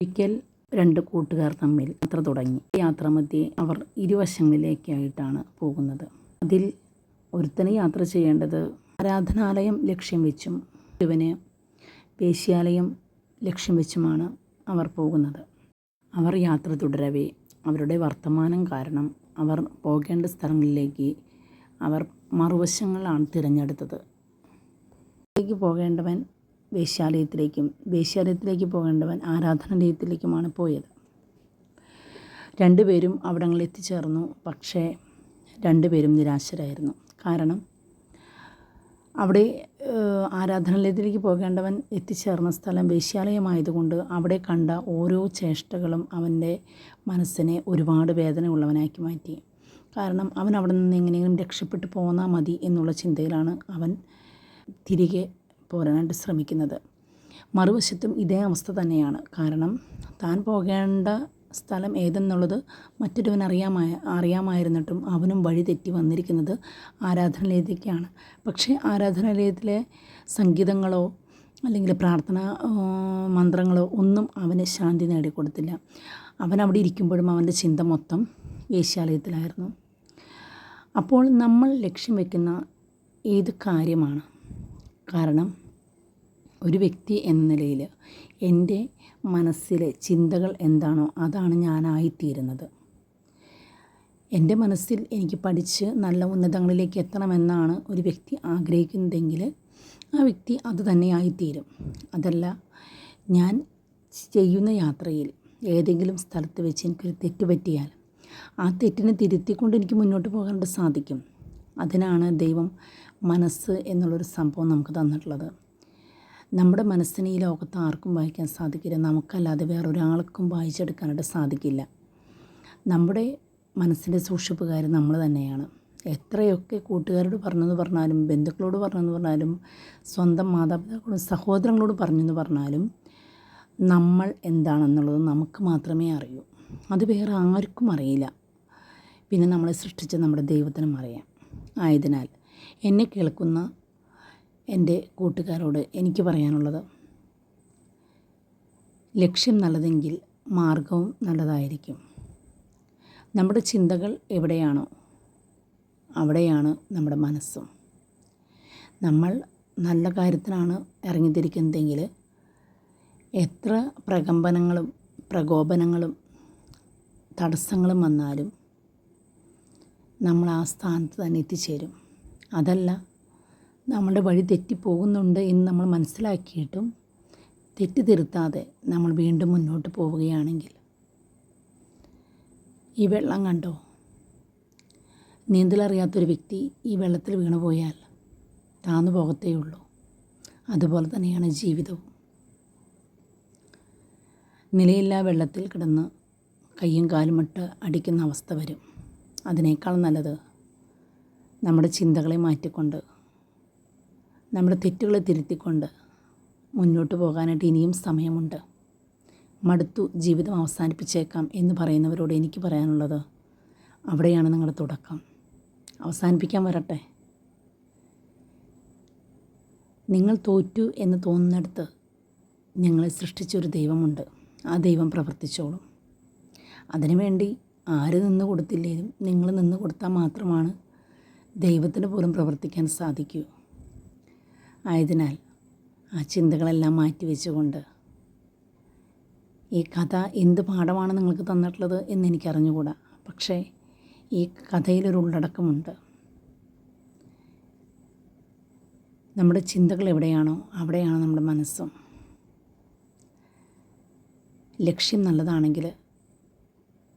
ഒരിക്കൽ രണ്ട് കൂട്ടുകാർ തമ്മിൽ യാത്ര തുടങ്ങി. യാത്രാമധ്യേ അവർ ഇരുവശങ്ങളിലേക്കായിട്ടാണ് പോകുന്നത്. അതിൽ ഒരുത്തന് യാത്ര ചെയ്യേണ്ടത് ആരാധനാലയം ലക്ഷ്യം വെച്ചും ഒരുവന് വേശ്യാലയം ലക്ഷ്യം വെച്ചുമാണ് അവർ പോകുന്നത്. അവർ യാത്ര തുടരവേ അവരുടെ വർത്തമാനം കാരണം അവർ പോകേണ്ട സ്ഥലങ്ങളിലേക്ക് അവർ മറുവശങ്ങളാണ് തിരഞ്ഞെടുത്തത്. പോകേണ്ടവൻ വേശ്യാലയത്തിലേക്കും വേശ്യാലയത്തിലേക്ക് പോകേണ്ടവൻ ആരാധനാലയത്തിലേക്കുമാണ് പോയത്. രണ്ടുപേരും അവിടങ്ങളിൽ എത്തിച്ചേർന്നു. പക്ഷേ രണ്ടുപേരും നിരാശരായിരുന്നു. കാരണം അവിടെ ആരാധനാലയത്തിലേക്ക് പോകേണ്ടവൻ എത്തിച്ചേർന്ന സ്ഥലം വേശ്യാലയമായതുകൊണ്ട് അവിടെ കണ്ട ഓരോ ചേഷ്ടകളും അവന്റെ മനസ്സിനെ ഒരുപാട് വേദനയുള്ളവനാക്കി മാറ്റി. കാരണം അവൻ അവിടെ നിന്ന് എങ്ങനെയെങ്കിലും രക്ഷപ്പെട്ടു പോന്നാൽ മതി എന്നുള്ള ചിന്തയിലാണ് അവൻ തിരികെ പോരാനായിട്ട് ശ്രമിക്കുന്നത്. മറുവശത്തും ഇതേ അവസ്ഥ തന്നെയാണ്. കാരണം താൻ പോകേണ്ട സ്ഥലം ഏതെന്നുള്ളത് മറ്റൊരുവൻ അറിയാമായ അറിയാമായിരുന്നിട്ടും അവനും വഴി തെറ്റി വന്നിരിക്കുന്നത് ആരാധനാലയത്തേക്കാണ്. പക്ഷേ ആരാധനാലയത്തിലെ സംഗീതങ്ങളോ അല്ലെങ്കിൽ പ്രാർത്ഥന മന്ത്രങ്ങളോ ഒന്നും അവന് ശാന്തി നേടിക്കൊടുത്തില്ല. അവൻ അവിടെ ഇരിക്കുമ്പോഴും അവന്റെ ചിന്ത മൊത്തം വേശ്യാലയത്തിലായിരുന്നു അപ്പോൾ നമ്മൾ ലക്ഷ്യം വയ്ക്കുന്ന ഏത് കാര്യമാണ്? കാരണം ഒരു വ്യക്തി എന്ന നിലയിൽ എന്റെ മനസ്സിലെ ചിന്തകൾ എന്താണോ അതാണ് ഞാനായിത്തീരുന്നത്. എന്റെ മനസ്സിൽ എനിക്ക് പഠിച്ച് നല്ല ഉന്നതങ്ങളിലേക്ക് എത്തണമെന്നാണ് ഒരു വ്യക്തി ആഗ്രഹിക്കുന്നതെങ്കിൽ ആ വ്യക്തി അത് തന്നെയായിത്തീരും. അതല്ല ഞാൻ ചെയ്യുന്ന യാത്രയിൽ ഏതെങ്കിലും സ്ഥലത്ത് വെച്ച് എനിക്കൊരു തെറ്റ് പറ്റിയാൽ ആ തെറ്റിനെ തിരുത്തിക്കൊണ്ട് എനിക്ക് മുന്നോട്ട് പോകാനായിട്ട് സാധിക്കും. അതിനാണ് ദൈവം മനസ്സ് എന്നുള്ളൊരു സംഭവം നമുക്ക് തന്നിട്ടുള്ളത്. നമ്മുടെ മനസ്സിനെ ഈ ലോകത്ത് ആർക്കും വായിക്കാൻ സാധിക്കില്ല. നമുക്കല്ലാതെ വേറൊരാൾക്കും വായിച്ചെടുക്കാനായിട്ട് സാധിക്കില്ല. നമ്മുടെ മനസ്സിന്റെ സൂക്ഷിപ്പുകാരൻ നമ്മൾ തന്നെയാണ്. എത്രയൊക്കെ കൂട്ടുകാരോട് പറഞ്ഞെന്ന് പറഞ്ഞാലും ബന്ധുക്കളോട് പറഞ്ഞെന്ന് പറഞ്ഞാലും സ്വന്തം മാതാപിതാക്കളോടും സഹോദരങ്ങളോട് പറഞ്ഞെന്ന് പറഞ്ഞാലും നമ്മൾ എന്താണെന്നുള്ളത് നമുക്ക് മാത്രമേ അറിയൂ. അത് വേറെ ആർക്കും അറിയില്ല. പിന്നെ നമ്മളെ സൃഷ്ടിച്ച നമ്മുടെ ദൈവത്തിനും അറിയാം. ആയതിനാൽ എന്നെ കേൾക്കുന്ന എന്റെ കൂട്ടുകാരോട് എനിക്ക് പറയാനുള്ളത് ലക്ഷ്യം നല്ലതെങ്കിൽ മാർഗവും നല്ലതായിരിക്കും. നമ്മുടെ ചിന്തകൾ എവിടെയാണോ അവിടെയാണ് നമ്മുടെ മനസ്സും. നമ്മൾ നല്ല കാര്യത്തിനാണ് ഇറങ്ങിത്തിരിക്കുന്നതെങ്കിൽ എത്ര പ്രകമ്പനങ്ങളും പ്രകോപനങ്ങളും തടസ്സങ്ങളും വന്നാലും നമ്മൾ ആ സ്ഥാനത്ത് തന്നെ എത്തിച്ചേരും. അതല്ല നമ്മുടെ വഴി തെറ്റിപ്പോകുന്നുണ്ട് എന്ന് നമ്മൾ മനസ്സിലാക്കിയിട്ടും തെറ്റ് തിരുത്താതെ നമ്മൾ വീണ്ടും മുന്നോട്ട് പോവുകയാണെങ്കിൽ. ഈ വെള്ളം കണ്ടോ? നീന്തലറിയാത്തൊരു വ്യക്തി ഈ വെള്ളത്തിൽ വീണു പോയാൽ താന്നു പോകത്തേ ഉള്ളൂ. അതുപോലെ തന്നെയാണ് ജീവിതവും. നിലയില്ലാ വെള്ളത്തിൽ കിടന്ന് കയ്യും കാലുമിട്ട് അടിക്കുന്ന അവസ്ഥ വരും. അതിനേക്കാൾ നല്ലത് നമ്മുടെ ചിന്തകളെ മാറ്റിക്കൊണ്ട് നമ്മുടെ തെറ്റുകളെ തിരുത്തിക്കൊണ്ട് മുന്നോട്ട് പോകാനായിട്ട് ഇനിയും സമയമുണ്ട്. മടുത്തു ജീവിതം അവസാനിപ്പിച്ചേക്കാം എന്ന് പറയുന്നവരോട് എനിക്ക് പറയാനുള്ളത് അവിടെയാണ് നിങ്ങളുടെ തുടക്കം. അവസാനിപ്പിക്കാൻ വരട്ടെ. നിങ്ങൾ തോറ്റു എന്ന് തോന്നുന്നിടത്ത് നിങ്ങളെ സൃഷ്ടിച്ചൊരു ദൈവമുണ്ട്. ആ ദൈവം പ്രവർത്തിച്ചോളും. അതിനുവേണ്ടി ആര് നിന്ന് കൊടുത്തില്ലേലും നിങ്ങൾ നിന്ന് കൊടുത്താൽ മാത്രമാണ് ദൈവത്തിന് പോലും പ്രവർത്തിക്കാൻ സാധിക്കൂ. ആയതിനാൽ ആ ചിന്തകളെല്ലാം മാറ്റി വെച്ചുകൊണ്ട് ഈ കഥ എന്ത് പാഠമാണ് നിങ്ങൾക്ക് തന്നിട്ടുള്ളത് എന്ന് എനിക്കറിഞ്ഞുകൂടാ. പക്ഷേ ഈ കഥയിലൊരു ഉള്ളടക്കമുണ്ട്. നമ്മുടെ ചിന്തകൾ എവിടെയാണോ അവിടെയാണ് നമ്മുടെ മനസ്സും. ലക്ഷ്യം നല്ലതാണെങ്കിൽ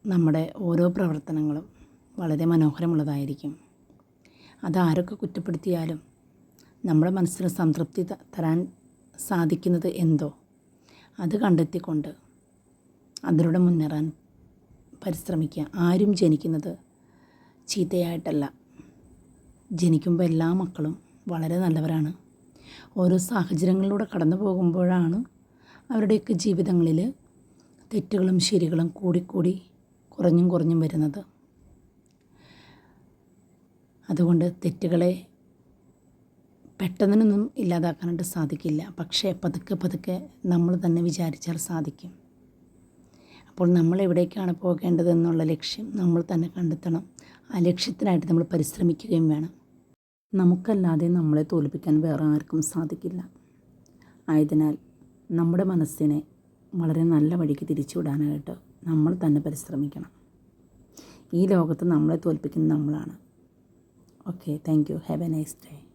നമ്മുടെ ഓരോ പ്രവർത്തനങ്ങളും വളരെ മനോഹരമുള്ളതായിരിക്കും. അതാരൊക്കെ കുറ്റപ്പെടുത്തിയാലും നമ്മുടെ മനസ്സിന് സംതൃപ്തി തരാൻ സാധിക്കുന്നത് എന്തോ? അത് കണ്ടെത്തിക്കൊണ്ട് അതിലൂടെ മുന്നേറാൻ പരിശ്രമിക്കുക. ആരും ജനിക്കുന്നത് ചീത്തയായിട്ടല്ല. ജനിക്കുമ്പോൾ എല്ലാ മക്കളും വളരെ നല്ലവരാണ്. ഓരോ സാഹചര്യങ്ങളിലൂടെ കടന്നു പോകുമ്പോഴാണ് അവരുടെയൊക്കെ ജീവിതങ്ങളിൽ തെറ്റുകളും ശരികളും കൂടിക്കൂടി കുറഞ്ഞും കുറഞ്ഞും വരുന്നത്. അതുകൊണ്ട് തെറ്റുകളെ പെട്ടെന്നൊന്നും ഇല്ലാതാക്കാനായിട്ട് സാധിക്കില്ല. പക്ഷേ പതുക്കെ പതുക്കെ നമ്മൾ തന്നെ വിചാരിച്ചാൽ സാധിക്കും. അപ്പോൾ നമ്മൾ എവിടേക്കാണ് പോകേണ്ടതെന്നുള്ള ലക്ഷ്യം നമ്മൾ തന്നെ കണ്ടെത്തണം. ആ ലക്ഷ്യത്തിനായിട്ട് നമ്മൾ പരിശ്രമിക്കുകയും വേണം. നമുക്കല്ലാതെ നമ്മളെ തോൽപ്പിക്കാൻ വേറെ ആർക്കും സാധിക്കില്ല. ആയതിനാൽ നമ്മുടെ മനസ്സിനെ വളരെ നല്ല വഴിക്ക് തിരിച്ചുവിടാനായിട്ട് നമ്മൾ തന്നെ പരിശ്രമിക്കണം. ഈ ലോകത്ത് നമ്മളെ തോൽപ്പിക്കുന്നത് നമ്മളാണ്. Okay thank you have a nice day